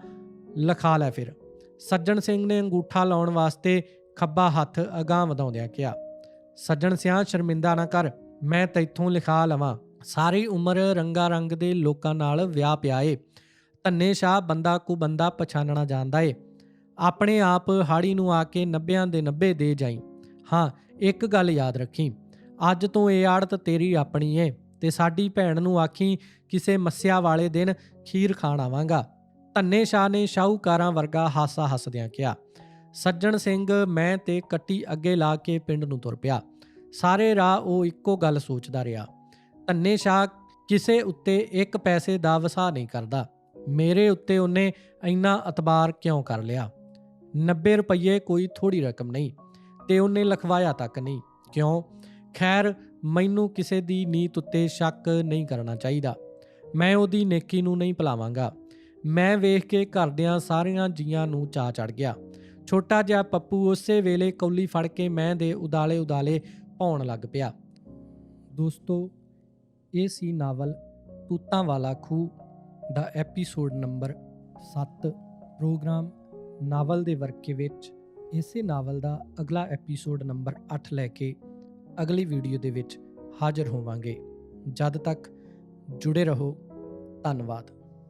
ਲਖਾ ਲੈ ਫਿਰ। ਸੱਜਣ ਸਿੰਘ ਨੇ ਅੰਗੂਠਾ ਲਾਉਣ ਵਾਸਤੇ ਖੱਬਾ ਹੱਥ ਅਗਾਂਹ ਵਧਾਉਂਦਿਆਂ ਕਿਹਾ ਸੱਜਣ ਸਿਆਂ ਸ਼ਰਮਿੰਦਾ ਨਾ ਕਰ, ਮੈਂ ਤੈਥੋਂ ਲਿਖਾ ਲਵਾਂ। ਸਾਰੀ ਉਮਰ ਰੰਗਾ ਰੰਗ ਦੇ ਲੋਕਾਂ ਨਾਲ ਵਿਆਹ ਪਿਆ ਏ ਧੰਨੇ ਸ਼ਾਹ ਬੰਦਾ ਕੋ ਬੰਦਾ ਪਛਾਣਨਾ ਜਾਣਦਾ ਏ। ਆਪਣੇ ਆਪ ਹਾੜੀ ਨੂੰ ਆ ਕੇ 90 ਦੇ 90 ਦੇ ਜਾਈ। ਹਾਂ, ਇੱਕ ਗੱਲ ਯਾਦ ਰੱਖੀ। ਅੱਜ ਤੋਂ ਇਹ ਆੜਤ ਤੇਰੀ ਆਪਣੀ ਏ ਤੇ ਸਾਡੀ ਭੈਣ ਨੂੰ ਆਖੀ, ਕਿਸੇ ਮੱਸਿਆ ਵਾਲੇ ਦਿਨ ਖੀਰ ਖਾਣ ਆਵਾਂਗਾ। ਧੰਨੇ ਸ਼ਾਹ ਨੇ ਸ਼ਾਹੂਕਾਰਾਂ ਵਰਗਾ ਹਾਸਾ ਹੱਸਦਿਆਂ ਕਿਹਾ। ਸੱਜਣ ਸਿੰਘ ਮੈਂ ਤੇ ਕੱਟੀ ਅੱਗੇ ਲਾ ਕੇ ਪਿੰਡ ਨੂੰ ਤੁਰ ਪਿਆ। ਸਾਰੇ ਰਾਹ ਉਹ ਇੱਕੋ ਗੱਲ ਸੋਚਦਾ ਰਿਹਾ। ਧੰਨੇ ਸ਼ਾਹ ਕਿਸੇ ਉੱਤੇ ਇੱਕ ਪੈਸੇ ਦਾ ਵਸਾ ਨਹੀਂ ਕਰਦਾ। ਮੇਰੇ ਉੱਤੇ ਉਹਨੇ ਇੰਨਾ ਅਤਬਾਰ ਕਿਉਂ ਕਰ ਲਿਆ? 90 ਰੁਪਏ ਕੋਈ ਥੋੜੀ ਰਕਮ ਨਹੀਂ ਤੇ ਉਹਨੇ ਲਖਵਾਇਆ ਤੱਕ ਨਹੀਂ। ਕਿਉਂ? ਖੈਰ, ਮੈਨੂੰ ਕਿਸੇ ਦੀ ਨੀਤ ਉੱਤੇ ਸ਼ੱਕ ਨਹੀਂ ਕਰਨਾ ਚਾਹੀਦਾ। ਮੈਂ ਉਹਦੀ ਨੇਕੀ ਨੂੰ ਨਹੀਂ ਭੁਲਾਵਾਂਗਾ। ਮੈਂ ਵੇਖ ਕੇ ਘਰਦਿਆਂ ਸਾਰਿਆਂ ਜੀਆਂ ਨੂੰ ਚਾ ਚੜ ਗਿਆ। ਛੋਟਾ ਜਿਹਾ ਪੱਪੂ ਉਸੇ ਵੇਲੇ ਕੌਲੀ ਫੜ ਕੇ ਮੈਂ ਦੇ ਉਦਾਲੇ ਉਦਾਲੇ ਪਾਉਣ ਲੱਗ ਪਿਆ। ਦੋਸਤੋ, ਇਹ ਸੀ ਨਾਵਲ ਤੂਤਾਂ ਵਾਲਾ ਖੂਹ ਦਾ ਐਪੀਸੋਡ ਨੰਬਰ 7 ਪ੍ਰੋਗਰਾਮ ਨਾਵਲ ਦੇ ਵਰਕੇ ਵਿੱਚ ਇਸੇ ਨਾਵਲ ਦਾ ਅਗਲਾ ਐਪੀਸੋਡ ਨੰਬਰ 8 ਲੈ ਕੇ ਅਗਲੀ ਵੀਡੀਓ ਦੇ ਵਿੱਚ ਹਾਜ਼ਰ ਹੋਵਾਂਗੇ। ਜਦ ਤੱਕ ਜੁੜੇ ਰਹੋ। ਧੰਨਵਾਦ।